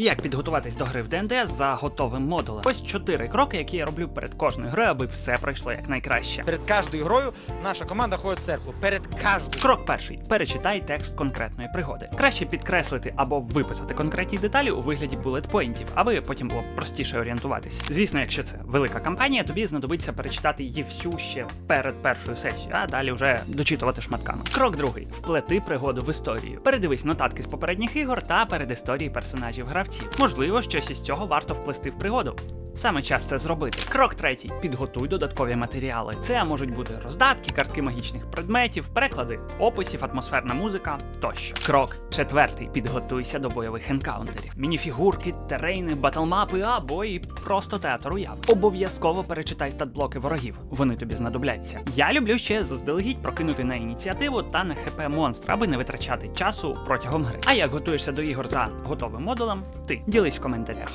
Як підготуватись до гри в ДНД за готовим модулем? Ось чотири кроки, які я роблю перед кожною грою, аби все пройшло як найкраще. Перед кожною грою наша команда ходить в церкву. Перед кожною. Крок перший: перечитай текст конкретної пригоди. Краще підкреслити або виписати конкретні деталі у вигляді булетпойнтів, аби потім було простіше орієнтуватися. Звісно, якщо це велика кампанія, тобі знадобиться перечитати її всю ще перед першою сесією, а далі вже дочитувати шматками. Крок другий: вплети пригоду в історію. Передивись нотатки з попередніх ігор та передісторії персонажів гравців. Можливо, щось із цього варто вплести в пригоду. Саме час це зробити. Крок третій: підготуй додаткові матеріали. Це можуть бути роздатки, картки магічних предметів, переклади, описів, атмосферна музика тощо. Крок четвертий: підготуйся до бойових енкаунтерів. Мініфігурки, терейни, батлмапи або і просто театр уяви. Обов'язково перечитай статблоки ворогів. Вони тобі знадобляться. Я люблю ще заздалегідь прокинути на ініціативу та на хп монстра, аби не витрачати часу протягом гри. А як готуєшся до ігор за готовим модулем? Ти ділись в коментарях.